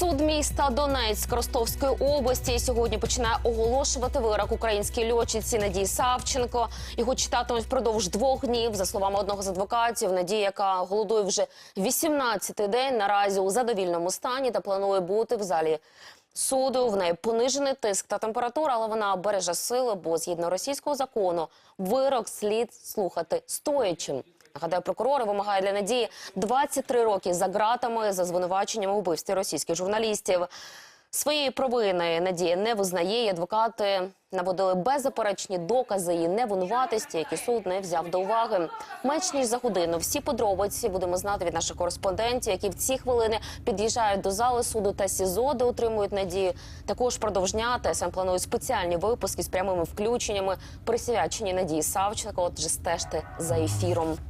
Суд міста Донецьк Ростовської області сьогодні починає оголошувати вирок українській льотчиці Надії Савченко. Його читатимуть впродовж двох днів. За словами одного з адвокатів, Надія, яка голодує вже 18-й день, наразі у задовільному стані та планує бути в залі суду. В неї понижений тиск та температура, але вона береже сили, бо згідно російського закону вирок слід слухати стоячим. Нагадаю, прокурори вимагають для Надії 23 роки за ґратами за звинуваченням у вбивстві російських журналістів. Своєї провини Надія не визнає, і адвокати наводили беззаперечні докази її невинуватості, які суд не взяв до уваги. Менш ніж за годину всі подробиці будемо знати від наших кореспондентів, які в ці хвилини під'їжджають до зали суду та СІЗО, де отримують надію. Також продовж дня ТСН планує спеціальні випуски з прямими включеннями, присвячені Надії Савченко. Отже, стежте за ефіром.